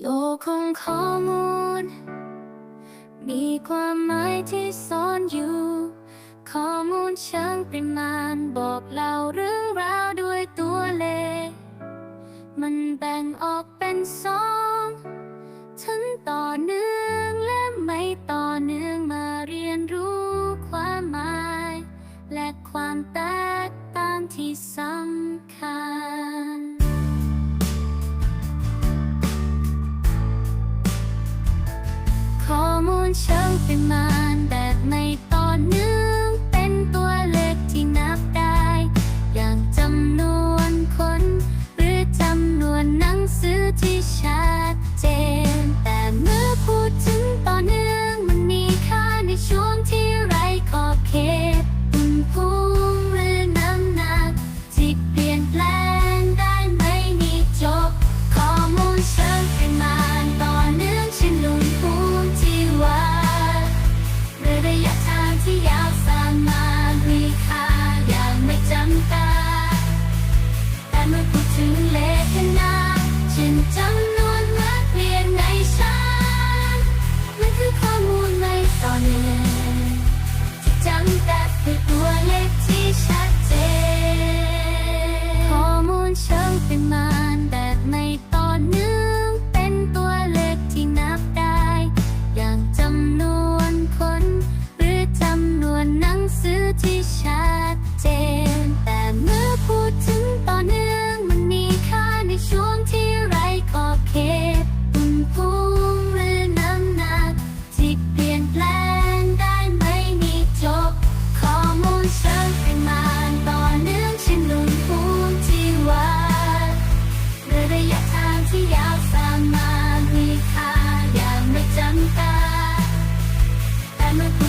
โลกของข้อมูล มีความหมายที่ซ่อนอยู่ ข้อมูลช่างปริมาณบอกเล่าเรื่องราวด้วยตัวเลขมันแบ่งออกเป็นสองทั้งต่อเนื่องและไม่ต่อเนื่องมาเรียนรู้ความหมาย และความแตกต่างที่สำคัญ ช่างเป็นมารแบบในตอนนี้ my I'm